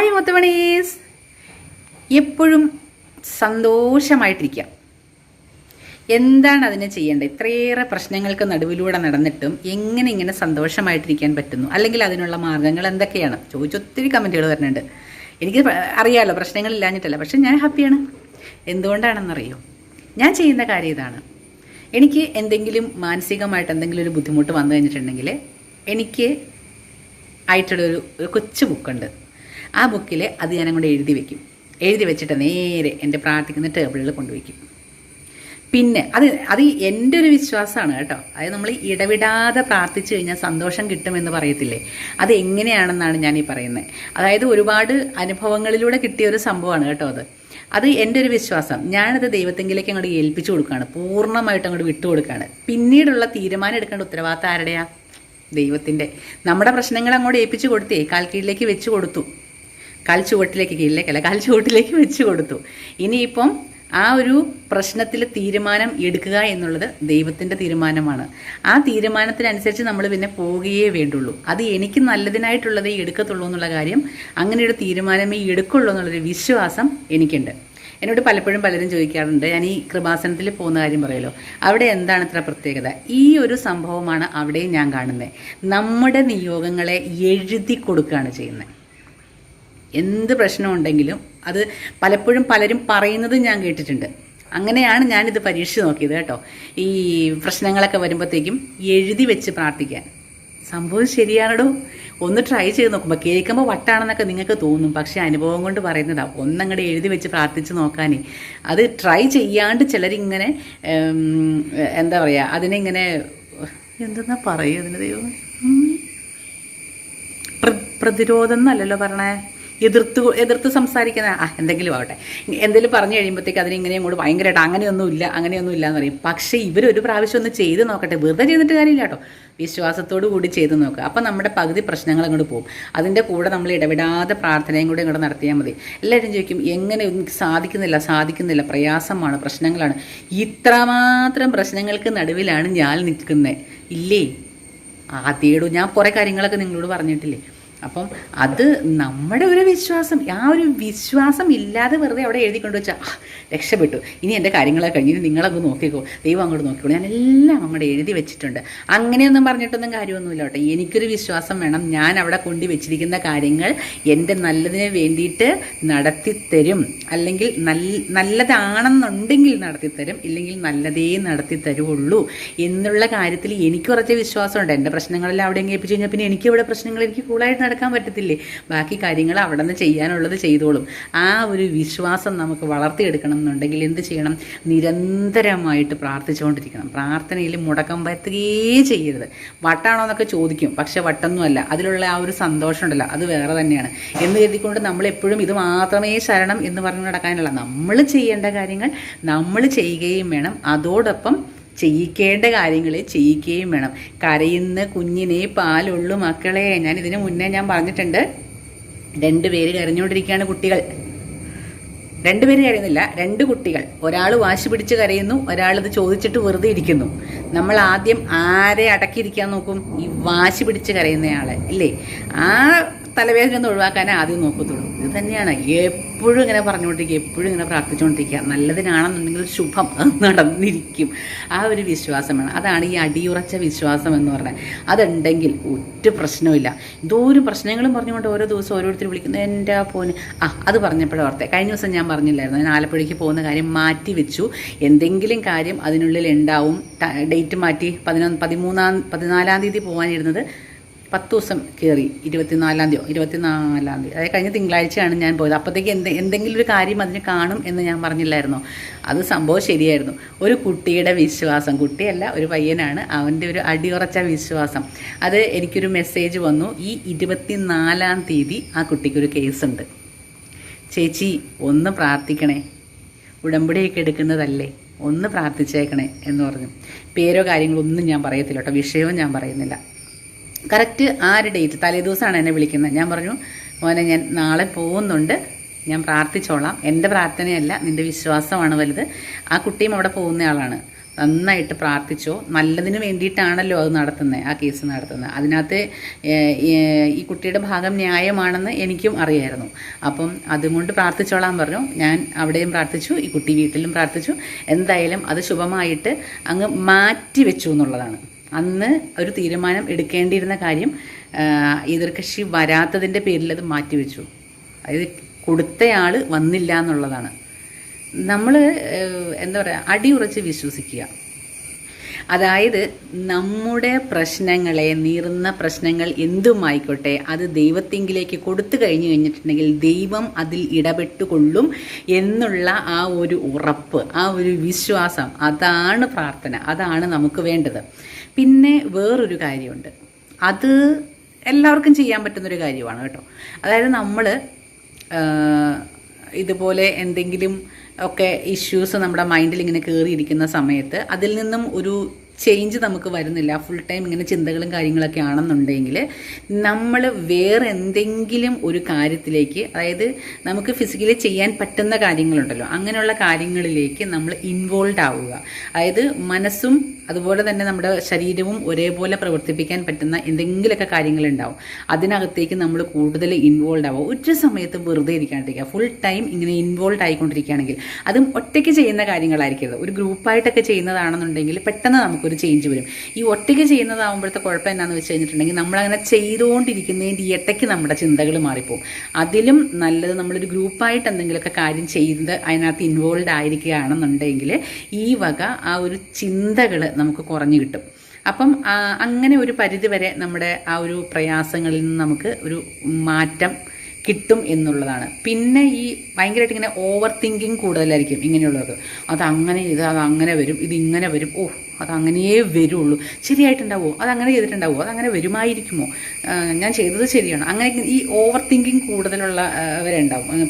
Hi മുത്തമണീസ്. എപ്പോഴും സന്തോഷമായിട്ടിരിക്കുക. എന്താണ് അതിനെ ചെയ്യേണ്ടത്? ഇത്രയേറെ പ്രശ്നങ്ങൾക്ക് നടുവിലൂടെ നടന്നിട്ടും എങ്ങനെ ഇങ്ങനെ സന്തോഷമായിട്ടിരിക്കാൻ പറ്റുന്നു? അല്ലെങ്കിൽ അതിനുള്ള മാർഗങ്ങൾ എന്തൊക്കെയാണ്? ചോദിച്ചൊത്തിരി കമന്റുകൾ വരുന്നുണ്ട്. എനിക്ക് അറിയാമല്ലോ പ്രശ്നങ്ങളില്ലാഞ്ഞിട്ടല്ല പക്ഷെ ഞാൻ ഹാപ്പിയാണ്. എന്തുകൊണ്ടാണെന്നറിയോ? ഞാൻ ചെയ്യുന്ന കാര്യം ഇതാണ്. എനിക്ക് എന്തെങ്കിലും മാനസികമായിട്ട് എന്തെങ്കിലും ഒരു ബുദ്ധിമുട്ട് വന്നു കഴിഞ്ഞിട്ടുണ്ടെങ്കിൽ എനിക്ക് ആയിട്ടുള്ളൊരു ഒരു കൊച്ചു ബുക്കുണ്ട്. ആ ബുക്കിൽ അത് ഞാൻ അങ്ങോട്ട് എഴുതി വെക്കും. എഴുതി വെച്ചിട്ട് നേരെ എന്റെ പ്രാർത്ഥിക്കുന്ന ടേബിളിൽ കൊണ്ടുവയ്ക്കും പിന്നെ അത് അത് എന്റെ ഒരു വിശ്വാസമാണ് കേട്ടോ. അതായത് നമ്മൾ ഇടവിടാതെ പ്രാർത്ഥിച്ചു കഴിഞ്ഞാൽ സന്തോഷം കിട്ടുമെന്ന് പറയത്തില്ലേ? അത് എങ്ങനെയാണെന്നാണ് ഞാൻ ഈ പറയുന്നത്. അതായത് ഒരുപാട് അനുഭവങ്ങളിലൂടെ കിട്ടിയ ഒരു സംഭവമാണ് കേട്ടോ അത്. അത് എന്റെ ഒരു വിശ്വാസം. ഞാനത് ദൈവത്തെങ്കിലേക്ക് അങ്ങോട്ട് ഏൽപ്പിച്ചു കൊടുക്കുകയാണ്. പൂർണമായിട്ട് അങ്ങോട്ട് വിട്ടുകൊടുക്കുകയാണ് പിന്നീടുള്ള തീരുമാനം എടുക്കേണ്ട ഉത്തരവാദിത്തം ആരുടെയാ? ദൈവത്തിന്റെ. നമ്മുടെ പ്രശ്നങ്ങൾ അങ്ങോട്ട് ഏൽപ്പിച്ചു കൊടുത്തേ. കാൽക്കീഴിലേക്ക് വെച്ച് കൊടുത്തു. കാൽ ചുവട്ടിലേക്ക് കീഴിലേക്കല്ല കാൽ ചുവട്ടിലേക്ക് വെച്ച് കൊടുത്തു. ഇനിയിപ്പം ആ ഒരു പ്രശ്നത്തിൽ തീരുമാനം എടുക്കുക എന്നുള്ളത് ദൈവത്തിന്റെ തീരുമാനമാണ്. ആ തീരുമാനത്തിനനുസരിച്ച് നമ്മൾ പിന്നെ പോവുകയേ വേണ്ടുള്ളൂ. അത് എനിക്ക് നല്ലതിനായിട്ടുള്ളതേ എടുക്കത്തുള്ളൂ എന്നുള്ള കാര്യം അങ്ങനെയൊരു തീരുമാനമേ എടുക്കുള്ളൂ എന്നുള്ളൊരു വിശ്വാസം എനിക്കുണ്ട്. എന്നോട് പലപ്പോഴും പലരും ചോദിക്കാറുണ്ട് ഞാൻ ഈ കൃപാസനത്തിൽ പോകുന്ന കാര്യം പറയുമല്ലോ അവിടെ എന്താണ് ഇത്ര പ്രത്യേകത? ഈ ഒരു സംഭവമാണ് അവിടെയും ഞാൻ കാണുന്നത് നമ്മുടെ നിയോഗങ്ങളെ എഴുതി കൊടുക്കുകയാണ് ചെയ്യുന്നത് എന്ത് പ്രശ്നമുണ്ടെങ്കിലും അത് പലപ്പോഴും പലരും പറയുന്നത് ഞാൻ കേട്ടിട്ടുണ്ട്. അങ്ങനെയാണ് ഞാനിത് പരീക്ഷിച്ച് നോക്കിയത് കേട്ടോ. ഈ പ്രശ്നങ്ങളൊക്കെ വരുമ്പോഴത്തേക്കും എഴുതി വെച്ച് പ്രാർത്ഥിക്കാൻ. സംഭവം ശരിയാണോ ഒന്ന് ട്രൈ ചെയ്ത് നോക്കുമ്പോൾ കേൾക്കുമ്പോൾ വട്ടാണെന്നൊക്കെ നിങ്ങൾക്ക് തോന്നും. പക്ഷേ അനുഭവം കൊണ്ട് പറയുന്നതാണ് ഒന്നങ്ങടെ എഴുതി വെച്ച് പ്രാർത്ഥിച്ച് നോക്കാനേ. അത് ട്രൈ ചെയ്യാണ്ട് ചിലരിങ്ങനെ എന്താ പറയുക അതിനെങ്ങനെ എന്തെന്നാ പറയുക അതിന് ദൈവം പ്രതിരോധം എന്നല്ലല്ലോ പറഞ്ഞേ. എതിർത്ത് എതിർത്ത് സംസാരിക്കുന്ന ആ എന്തെങ്കിലും ആവട്ടെ. എന്തെങ്കിലും പറഞ്ഞു കഴിയുമ്പോഴത്തേക്ക് അതിനിങ്ങനെ അങ്ങോട്ട് ഭയങ്കരമായിട്ട് അങ്ങനെയൊന്നും ഇല്ല അങ്ങനെയൊന്നും ഇല്ല എന്ന് പറയും. പക്ഷേ ഇവരൊരു പ്രാവശ്യം ഒന്ന് ചെയ്ത് നോക്കട്ടെ. വെറുതെ ചെയ്തിട്ട് കാര്യമില്ല കേട്ടോ. വിശ്വാസത്തോടു കൂടി ചെയ്ത് നോക്കുക. അപ്പം നമ്മുടെ പകുതി പ്രശ്നങ്ങൾ അങ്ങോട്ട് പോകും. അതിന്റെ കൂടെ നമ്മൾ ഇടപെടാതെ പ്രാർത്ഥനയും കൂടി ഇങ്ങോട്ട് നടത്തിയാൽ മതി. എല്ലാവരും ചോദിക്കും എങ്ങനെ സാധിക്കുന്നില്ല സാധിക്കുന്നില്ല. പ്രയാസമാണ് പ്രശ്നങ്ങളാണ്. ഇത്രമാത്രം പ്രശ്നങ്ങൾക്ക് നടുവിലാണ് ഞാൻ നിൽക്കുന്നത്. ഇല്ലേ? ആദ്യയിടും ഞാൻ കുറേ കാര്യങ്ങളൊക്കെ നിങ്ങളോട് പറഞ്ഞിട്ടില്ലേ? അപ്പം അത് നമ്മുടെ ഒരു വിശ്വാസം ആ ഒരു വിശ്വാസം ഇല്ലാതെ വെറുതെ അവിടെ എഴുതിക്കൊണ്ട് വെച്ചാൽ രക്ഷപ്പെട്ടു. ഇനി എന്റെ കാര്യങ്ങളൊക്കെ കഴിഞ്ഞ് ഇനി നിങ്ങളങ്ങ് നോക്കിക്കോ. ദൈവം അങ്ങോട്ട് നോക്കിക്കോളൂ. ഞാൻ എല്ലാം അങ്ങോട്ട് എഴുതി വെച്ചിട്ടുണ്ട്. അങ്ങനെയൊന്നും പറഞ്ഞിട്ടൊന്നും കാര്യമൊന്നുമില്ല കേട്ടോ. എനിക്കൊരു വിശ്വാസം വേണം. ഞാൻ അവിടെ കൊണ്ടു വെച്ചിരിക്കുന്ന കാര്യങ്ങൾ എന്റെ നല്ലതിന് വേണ്ടിയിട്ട് നടത്തിത്തരും അല്ലെങ്കിൽ നല്ല നല്ലതാണെന്നുണ്ടെങ്കിൽ നടത്തിത്തരും ഇല്ലെങ്കിൽ നല്ലതേ നടത്തി തരുള്ളൂ എന്നുള്ള കാര്യത്തിൽ എനിക്ക് കുറച്ച് വിശ്വാസമുണ്ട്. എന്റെ പ്രശ്നങ്ങളെല്ലാം അവിടെ ഏൽപ്പിച്ച് കഴിഞ്ഞാൽ പിന്നെ എനിക്ക് ഇവിടെ പ്രശ്നങ്ങൾ എനിക്ക് കൂളായിട്ട് നടക്കാൻ പറ്റത്തില്ലേ? ബാക്കി കാര്യങ്ങൾ അവിടെ നിന്ന് ചെയ്യാനുള്ളത് ചെയ്തോളും. ആ ഒരു വിശ്വാസം നമുക്ക് വളർത്തിയെടുക്കണം എന്നുണ്ടെങ്കിൽ എന്ത് ചെയ്യണം? നിരന്തരമായിട്ട് പ്രാർത്ഥിച്ചുകൊണ്ടിരിക്കണം. പ്രാർത്ഥനയിൽ മുടക്കം വരുത്തുകയേ ചെയ്യരുത്. വട്ടാണോ എന്നൊക്കെ ചോദിക്കും. പക്ഷെ വട്ടൊന്നുമല്ല. അതിലുള്ള ആ ഒരു സന്തോഷം ഉണ്ടല്ലോ. അത് വേറെ തന്നെയാണ്. എന്ന് കരുതിക്കൊണ്ട് നമ്മൾ എപ്പോഴും ഇത് മാത്രമേ ശരണം എന്ന് പറഞ്ഞു നടക്കാനുള്ള നമ്മൾ ചെയ്യേണ്ട കാര്യങ്ങൾ നമ്മൾ ചെയ്യുകയും വേണം. അതോടൊപ്പം ചെയ്യിക്കേണ്ട കാര്യങ്ങൾ ചെയ്യിക്കുകയും വേണം. കരയുന്ന കുഞ്ഞിനെ പാലുള്ളു മക്കളെ. ഞാൻ ഇതിനു മുന്നേ ഞാൻ പറഞ്ഞിട്ടുണ്ട്. രണ്ടുപേര് കരഞ്ഞുകൊണ്ടിരിക്കുകയാണ് കുട്ടികൾ. രണ്ടുപേരും കരയുന്നില്ല രണ്ട് കുട്ടികൾ. ഒരാൾ വാശി പിടിച്ച് കരയുന്നു ഒരാൾ ഇത് ചോദിച്ചിട്ട് വെറുതെ ഇരിക്കുന്നു. നമ്മൾ ആദ്യം ആരെ അടക്കിയിരിക്കാൻ നോക്കും? ഈ വാശി പിടിച്ച് കരയുന്നയാളെ ഇല്ലേ? ആ തലവേദന ഒന്ന് ഒഴിവാക്കാനേ ആദ്യം നോക്കത്തുള്ളൂ. ഇത് തന്നെയാണ്. എപ്പോഴും ഇങ്ങനെ പറഞ്ഞുകൊണ്ടിരിക്കുക എപ്പോഴും ഇങ്ങനെ പ്രാർത്ഥിച്ചുകൊണ്ടിരിക്കുക. നല്ലതിനാണെന്നുണ്ടെങ്കിൽ ശുഭം നടന്നിരിക്കും. ആ ഒരു വിശ്വാസം വേണം. അതാണ് ഈ അടിയുറച്ച വിശ്വാസം എന്ന് പറഞ്ഞത് അതുണ്ടെങ്കിൽ ഒറ്റ പ്രശ്നമില്ല എന്തോരം പ്രശ്നങ്ങളും പറഞ്ഞുകൊണ്ട് ഓരോ ദിവസം ഓരോരുത്തർ വിളിക്കുന്നു എന്റെ പോന് ആ അത് പറഞ്ഞപ്പോഴും ഓർത്തെ. കഴിഞ്ഞ ദിവസം ഞാൻ പറഞ്ഞില്ലായിരുന്നു. ഞാൻ ആലപ്പുഴയ്ക്ക് പോകുന്ന കാര്യം മാറ്റി വെച്ചു. എന്തെങ്കിലും കാര്യം അതിനുള്ളിൽ ഉണ്ടാവും. ഡേറ്റ് മാറ്റി പതിനൊന്ന് പതിമൂന്നാം പതിനാലാം തീയതി പോകാനിരുന്നത് പത്ത് ദിവസം കയറി ഇരുപത്തിനാലാം തീയതി ഇരുപത്തിനാലാം തീയതി. അതായത് കഴിഞ്ഞ തിങ്കളാഴ്ചയാണ് ഞാൻ പോയത്. അപ്പോഴത്തേക്ക് എന്ത് എന്തെങ്കിലും ഒരു കാര്യം അതിന് കാണും എന്ന് ഞാൻ പറഞ്ഞില്ലായിരുന്നു? അത് സംഭവം ശരിയായിരുന്നു. ഒരു കുട്ടിയുടെ വിശ്വാസം കുട്ടിയല്ല ഒരു പയ്യനാണ്. അവന്റെ ഒരു അടിയുറച്ച വിശ്വാസം. അത് എനിക്കൊരു മെസ്സേജ് വന്നു. ഈ ഇരുപത്തിനാലാം തീയതി ആ കുട്ടിക്കൊരു കേസുണ്ട്. ചേച്ചി ഒന്ന് പ്രാർത്ഥിക്കണേ. ഉടമ്പടിയൊക്കെ എടുക്കുന്നതല്ലേ? ഒന്ന് പ്രാർത്ഥിച്ചേക്കണേ എന്ന് പറഞ്ഞു. പേരോ കാര്യങ്ങളൊന്നും ഞാൻ പറയത്തില്ല കേട്ടോ. വിഷയവും ഞാൻ പറയുന്നില്ല. കറക്റ്റ് ആ ഒരു ഡേറ്റ് തലേദിവസമാണ് എന്നെ വിളിക്കുന്നത്. ഞാൻ പറഞ്ഞു മോനെ ഞാൻ നാളെ പോകുന്നുണ്ട്. ഞാൻ പ്രാർത്ഥിച്ചോളാം. എന്റെ പ്രാർത്ഥനയല്ല നിന്റെ വിശ്വാസമാണ് വലുത്. ആ കുട്ടിയും അവിടെ പോകുന്നയാളാണ് നന്നായിട്ട് പ്രാർത്ഥിച്ചോ. നല്ലതിന് വേണ്ടിയിട്ടാണല്ലോ അത് നടത്തുന്നത് ആ കേസ് നടത്തുന്നത് അതിനകത്ത് ഈ കുട്ടിയുടെ ഭാഗം ന്യായമാണെന്ന് എനിക്കും അറിയായിരുന്നു. അപ്പം അതുകൊണ്ട് പ്രാർത്ഥിച്ചോളാൻ പറഞ്ഞു. ഞാൻ അവിടെയും പ്രാർത്ഥിച്ചു ഈ കുട്ടി വീട്ടിലും പ്രാർത്ഥിച്ചു. എന്തായാലും അത് ശുഭമായിട്ട് അങ്ങ് മാറ്റി വെച്ചു എന്നുള്ളതാണ്. അന്ന് ഒരു തീരുമാനം എടുക്കേണ്ടിയിരുന്ന കാര്യം എതിർകക്ഷി വരാത്തതിന്റെ പേരിൽ അത് മാറ്റിവെച്ചു. അതായത് കൊടുത്തയാൾ വന്നില്ല എന്നുള്ളതാണ്. നമ്മൾ എന്താ പറയുക അടിയുറച്ച് വിശ്വസിക്കുക. അതായത് നമ്മുടെ പ്രശ്നങ്ങളെ നീറുന്ന പ്രശ്നങ്ങൾ എന്തുമായിക്കോട്ടെ അത് ദൈവത്തെങ്കിലേക്ക് കൊടുത്തു കഴിഞ്ഞു കഴിഞ്ഞിട്ടുണ്ടെങ്കിൽ ദൈവം അതിൽ ഇടപെട്ടുകൊള്ളും എന്നുള്ള ആ ഒരു ഉറപ്പ് ആ ഒരു വിശ്വാസം അതാണ് പ്രാർത്ഥന അതാണ് നമുക്ക് വേണ്ടത്. പിന്നെ വേറൊരു കാര്യമുണ്ട്. അത് എല്ലാവർക്കും ചെയ്യാൻ പറ്റുന്നൊരു കാര്യമാണ് കേട്ടോ. അതായത് നമ്മൾ ഇതുപോലെ എന്തെങ്കിലും ഒക്കെ ഇഷ്യൂസ് നമ്മുടെ മൈൻഡിൽ ഇങ്ങനെ കയറിയിരിക്കുന്ന സമയത്ത് അതിൽ നിന്നും ഒരു ചേഞ്ച് നമുക്ക് വരുന്നില്ല. ഫുൾ ടൈം ഇങ്ങനെ ചിന്തകളും കാര്യങ്ങളൊക്കെ ആണെന്നുണ്ടെങ്കിൽ നമ്മൾ വേറെ എന്തെങ്കിലും ഒരു കാര്യത്തിലേക്ക് അതായത് നമുക്ക് ഫിസിക്കലി ചെയ്യാൻ പറ്റുന്ന കാര്യങ്ങളുണ്ടല്ലോ അങ്ങനെയുള്ള കാര്യങ്ങളിലേക്ക് നമ്മൾ ഇൻവോൾവ് ആവുക. അതായത് മനസ്സും അതുപോലെ തന്നെ നമ്മുടെ ശരീരവും ഒരേപോലെ പ്രവർത്തിപ്പിക്കാൻ പറ്റുന്ന എന്തെങ്കിലുമൊക്കെ കാര്യങ്ങളുണ്ടാവും. അതിനകത്തേക്ക് നമ്മൾ കൂടുതൽ ഇൻവോൾവ് ആവുക. ഒരു സമയത്ത് വെറുതെ ഇരിക്കാണ്ടിരിക്കുക. ഫുൾ ടൈം ഇങ്ങനെ ഇൻവോൾവ് ആയിക്കൊണ്ടിരിക്കുകയാണെങ്കിൽ അതും ഒറ്റയ്ക്ക് ചെയ്യുന്ന കാര്യങ്ങളായിരിക്കരുത്. ഒരു ഗ്രൂപ്പായിട്ടൊക്കെ ചെയ്യുന്നതാണെന്നുണ്ടെങ്കിൽ പെട്ടെന്ന് നമുക്കൊരു ചേഞ്ച് വരും. ഈ ഒറ്റയ്ക്ക് ചെയ്യുന്നതാകുമ്പോഴത്തെ കുഴപ്പം എന്താണെന്ന് വെച്ച് കഴിഞ്ഞിട്ടുണ്ടെങ്കിൽ നമ്മളങ്ങനെ ചെയ്തുകൊണ്ടിരിക്കുന്നതിന്റെ ഇടയ്ക്ക് നമ്മുടെ ചിന്തകൾ മാറിപ്പോവും. അതിലും നല്ലത് നമ്മളൊരു ഗ്രൂപ്പായിട്ട് എന്തെങ്കിലുമൊക്കെ കാര്യം ചെയ്ത് അതിനകത്ത് ഇൻവോൾവ് ആയിരിക്കുകയാണെന്നുണ്ടെങ്കിൽ ഈ വക ആ ഒരു ചിന്തകൾ നമുക്ക് കുറഞ്ഞു കിട്ടും. അപ്പം അങ്ങനെ ഒരു പരിധിവരെ നമ്മുടെ ആ ഒരു പ്രയാസങ്ങളിൽ നിന്ന് നമുക്ക് ഒരു മാറ്റം കിട്ടും എന്നുള്ളതാണ്. പിന്നെ ഈ ഭയങ്കരമായിട്ട് ഇങ്ങനെ ഓവർ തിങ്കിങ് കൂടുതലായിരിക്കും ഇങ്ങനെയുള്ളവർക്ക്. അതങ്ങനെ ഇത് അതങ്ങനെ വരും ഇത് ഇങ്ങനെ വരും. ഓ അതങ്ങനെയേ വരുള്ളൂ. ശരിയായിട്ടുണ്ടാവുമോ അതങ്ങനെ ചെയ്തിട്ടുണ്ടാവുമോ അതങ്ങനെ വരുമായിരിക്കുമോ? ഞാൻ ചെയ്തത് ശരിയാണ്. അങ്ങനെ ഈ ഓവർ തിങ്കിങ് കൂടുതലുള്ള ആ,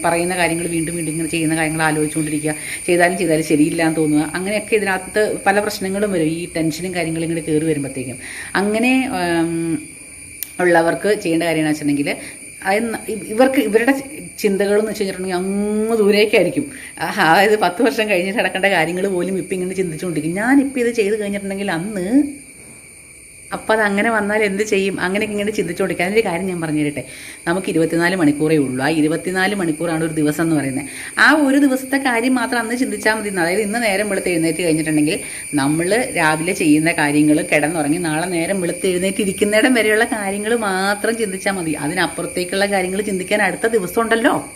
പറയുന്ന കാര്യങ്ങൾ വീണ്ടും വീണ്ടും ഇങ്ങനെ ചെയ്യുന്ന കാര്യങ്ങൾ ആലോചിച്ചുകൊണ്ടിരിക്കുക. ചെയ്താലും ചെയ്താലും ശരിയില്ല എന്ന് തോന്നുക. അങ്ങനെയൊക്കെ ഇതിനകത്ത് പല പ്രശ്നങ്ങളും വരും. ഈ ടെൻഷനും കാര്യങ്ങളും ഇങ്ങനെ കയറി വരുമ്പോഴത്തേക്കും. അങ്ങനെ ഉള്ളവർക്ക് ചെയ്യേണ്ട കാര്യമെന്ന് വെച്ചിട്ടുണ്ടെങ്കിൽ ഇവർക്ക് ഇവരുടെ ചിന്തകൾ എന്ന് വെച്ച് അങ്ങ് ദൂരേക്കായിരിക്കും. അതായത് പത്ത് വർഷം കഴിഞ്ഞിട്ട് നടക്കേണ്ട കാര്യങ്ങൾ പോലും ഇപ്പം ഇങ്ങനെ ചിന്തിച്ചുകൊണ്ടിരിക്കും. ഞാനിപ്പോൾ ഇത് ചെയ്ത് കഴിഞ്ഞിട്ടുണ്ടെങ്കിൽ അന്ന് അപ്പോൾ അത് അങ്ങനെ വന്നാൽ എന്ത് ചെയ്യും? അങ്ങനെയൊക്കെ ഇങ്ങനെ ചിന്തിച്ചുകൊണ്ടിരിക്കുക അതിന്റെ കാര്യം ഞാൻ പറഞ്ഞു തരട്ടെ നമുക്ക് ഇരുപത്തിനാല് മണിക്കൂറേ ഉള്ളൂ. ആ ഇരുപത്തിനാല് മണിക്കൂറാണ് ഒരു ദിവസം എന്ന് പറയുന്നത്. ആ ഒരു ദിവസത്തെ കാര്യം മാത്രം അന്ന് ചിന്തിച്ചാൽ മതി. അതായത് ഇന്ന് നേരം വെളുത്ത് എഴുന്നേറ്റ് കഴിഞ്ഞിട്ടുണ്ടെങ്കിൽ നമ്മൾ രാവിലെ ചെയ്യുന്ന കാര്യങ്ങൾ കിടന്നുറങ്ങി നാളെ നേരം വെളുത്ത് എഴുന്നേറ്റ് ഇരിക്കുന്നിടം വരെയുള്ള കാര്യങ്ങൾ മാത്രം ചിന്തിച്ചാൽ മതി. അതിനപ്പുറത്തേക്കുള്ള കാര്യങ്ങൾ ചിന്തിക്കാൻ അടുത്ത ദിവസം ഉണ്ടല്ലോ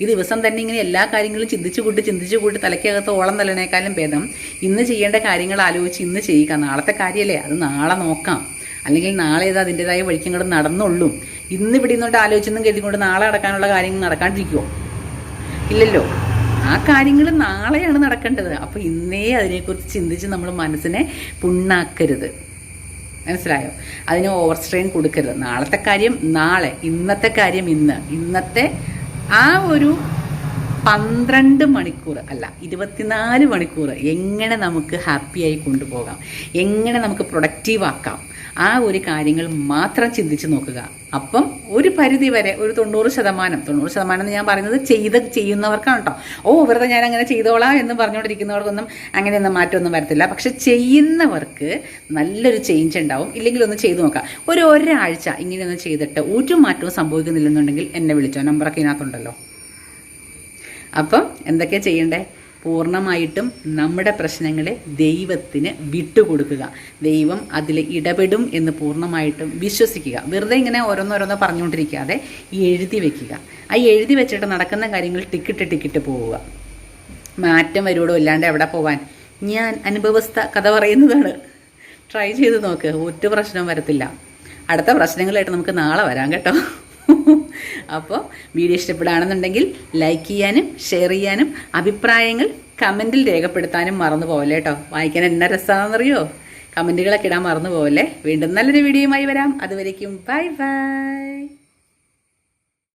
ഈ ദിവസം തന്നെ ഇങ്ങനെ എല്ലാ കാര്യങ്ങളും ചിന്തിച്ചു കൂട്ടി ചിന്തിച്ചു കൂട്ടി തലയ്ക്കകത്ത് ഓളം തലനേക്കാളും ഭേദം ഇന്ന് ചെയ്യേണ്ട കാര്യങ്ങൾ ആലോചിച്ച് ഇന്ന് ചെയ്യുക. നാളത്തെ കാര്യമല്ലേ അത് നാളെ നോക്കാം. അല്ലെങ്കിൽ നാളെ ഇത് അതിന്റെതായ വഴിക്കും കൂടെ നടന്നുള്ളൂ. ഇന്ന് ഇവിടെ നിന്നോട്ട് ആലോചിച്ചെന്നും കരുതിക്കൊണ്ട് നാളെ നടക്കാനുള്ള കാര്യങ്ങൾ നടക്കാണ്ടിരിക്കുമോ ഇല്ലല്ലോ. ആ കാര്യങ്ങൾ നാളെയാണ് നടക്കേണ്ടത്. അപ്പോൾ ഇന്നേ അതിനെക്കുറിച്ച് ചിന്തിച്ച് നമ്മൾ മനസ്സിനെ പുണ്ണാക്കരുത്. മനസ്സിലായോ? അതിന് ഓവർ സ്ട്രെയിൻ കൊടുക്കരുത്. നാളത്തെ കാര്യം നാളെ ഇന്നത്തെ കാര്യം ഇന്ന്. ഇന്നത്തെ ആ ഒരു പന്ത്രണ്ട് മണിക്കൂർ അല്ല ഇരുപത്തിനാല് മണിക്കൂർ എങ്ങനെ നമുക്ക് ഹാപ്പിയായി കൊണ്ടുപോകാം? എങ്ങനെ നമുക്ക് പ്രൊഡക്റ്റീവ് ആക്കാം? ആ ഒരു കാര്യങ്ങൾ മാത്രം ചിന്തിച്ച് നോക്കുക. അപ്പം ഒരു പരിധി വരെ ഒരു തൊണ്ണൂറ് ശതമാനം തൊണ്ണൂറ് ശതമാനം എന്ന് ഞാൻ പറയുന്നത് ചെയ്ത് ചെയ്യുന്നവർക്കാണ് കേട്ടോ ഓ വെറുതെ ഞാൻ അങ്ങനെ ചെയ്തോളാം എന്ന് പറഞ്ഞുകൊണ്ടിരിക്കുന്നവർക്കൊന്നും അങ്ങനെയൊന്നും മാറ്റമൊന്നും വരത്തില്ല. പക്ഷെ ചെയ്യുന്നവർക്ക് നല്ലൊരു ചേഞ്ച് ഉണ്ടാവും. ഇല്ലെങ്കിൽ ഒന്ന് ചെയ്തു നോക്കാം. ഒരു ഒരാഴ്ച ഇങ്ങനെയൊന്ന് ചെയ്തിട്ട് ഒരു മാറ്റവും സംഭവിക്കുന്നില്ലെന്നുണ്ടെങ്കിൽ എന്നെ വിളിച്ചോ. നമ്പറൊക്കെ ഇതിനകത്തുണ്ടല്ലോ. അപ്പം എന്തൊക്കെയാണ് ചെയ്യണ്ടേ? പൂർണമായിട്ടും നമ്മുടെ പ്രശ്നങ്ങളെ ദൈവത്തിന് വിട്ടുകൊടുക്കുക. ദൈവം അതിൽ ഇടപെടും എന്ന് പൂർണമായിട്ടും വിശ്വസിക്കുക. വെറുതെ ഇങ്ങനെ ഓരോന്നോരോന്നോ പറഞ്ഞുകൊണ്ടിരിക്കാതെ എഴുതി വെക്കുക. ആ എഴുതി വെച്ചിട്ട് നടക്കുന്ന കാര്യങ്ങൾ ടിക്കിട്ട് ടിക്കിട്ട് പോവുക. മാറ്റം വരുവോടോ ഇല്ലാണ്ട് എവിടെ പോവാൻ? ഞാൻ അനുഭവസ്ഥ കഥ പറയുന്നതാണ്. ട്രൈ ചെയ്ത് നോക്ക്. ഒറ്റ പ്രശ്നം വരത്തില്ല. അടുത്ത പ്രശ്നങ്ങളായിട്ട് നമുക്ക് നാളെ വരാം കേട്ടോ. അപ്പോൾ വീഡിയോ ഇഷ്ടപ്പെടുകയാണെന്നുണ്ടെങ്കിൽ ലൈക്ക് ചെയ്യാനും ഷെയർ ചെയ്യാനും അഭിപ്രായങ്ങൾ കമന്റിൽ രേഖപ്പെടുത്താനും മറന്നു പോകല്ലേ കേട്ടോ? വായിക്കാൻ എന്നാ രസമാണെന്നറിയോ കമന്റുകളൊക്കെ ഇടാൻ മറന്നു പോകല്ലേ വീണ്ടും നല്ലൊരു വീഡിയോയുമായി വരാം. അതുവരേക്കും ബൈ ബൈ